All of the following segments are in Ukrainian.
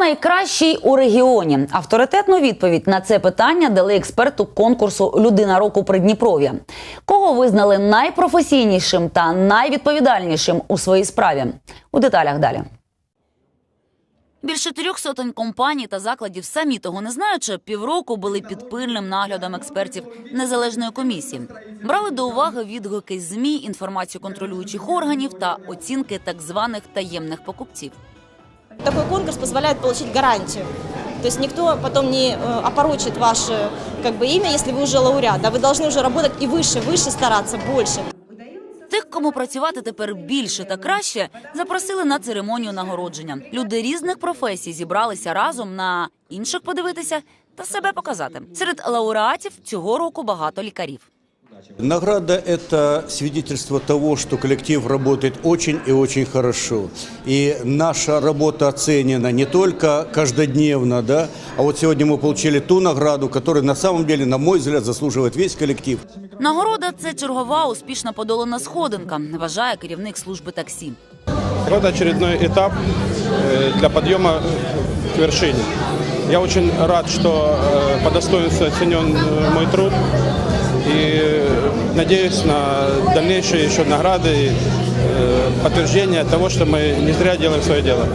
найкращий у регіоні? Авторитетну відповідь на це питання дали експерту конкурсу Людина року Придніпров'я. Кого визнали найпрофесійнішим та найвідповідальнішим у своїй справі? У деталях далі. Більше трьох сотень компаній та закладів самі того не знаючи, півроку були під пильним наглядом експертів незалежної комісії. Брали до уваги відгуки змі, інформацію контролюючих органів та оцінки так званих таємних покупців. Такой конкурс позволяет получить гарантию. То есть никто потом не э, опорочит ваше как бы, имя, если вы уже лауреат. Да, вы должны уже работать и выше, выше стараться, больше. Тих, кому працювати тепер більше та краще, запросили на церемонію нагородження. Люди різних професій зібралися разом на інших подивитися та себе показати. Серед лауреатів цього року багато лікарів. Награда – это свидетельство того, что коллектив работает очень и очень хорошо. И наша работа оценена не только каждодневно, да, а вот сегодня мы получили ту награду, которая на самом деле, на мой взгляд, заслуживает весь коллектив. Нагорода це чергова успішно подолана сходинка, вважає керівник служби таксі. Вот очередной этап э, для подъема к вершине. Я очень рад, что э, по достоинству оценен э, мой труд и э, надеюсь на дальнейшие еще награды и э, подтверждение того, что мы не зря делаем свое дело.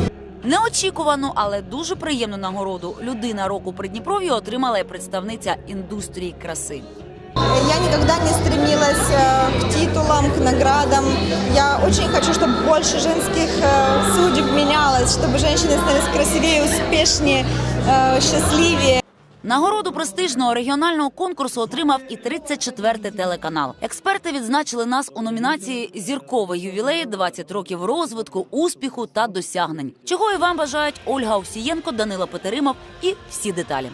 Неочікувану, але дуже приємну нагороду людина року Придніпров'я отримала і представниця індустрії краси. Я никогда не стремилась э, к титулам, к наградам. Я очень хочу, чтобы больше женских э, судеб менялось, чтобы женщины становились красивее, успешнее, э, счастливее. Нагороду престижного регіонального конкурсу отримав і 34-й телеканал. Експерти відзначили нас у номінації Зірковий ювілей 20 років розвитку, успіху та досягнень. Чого і вам бажають Ольга Овсієнко, Данила Петеримов і всі деталі.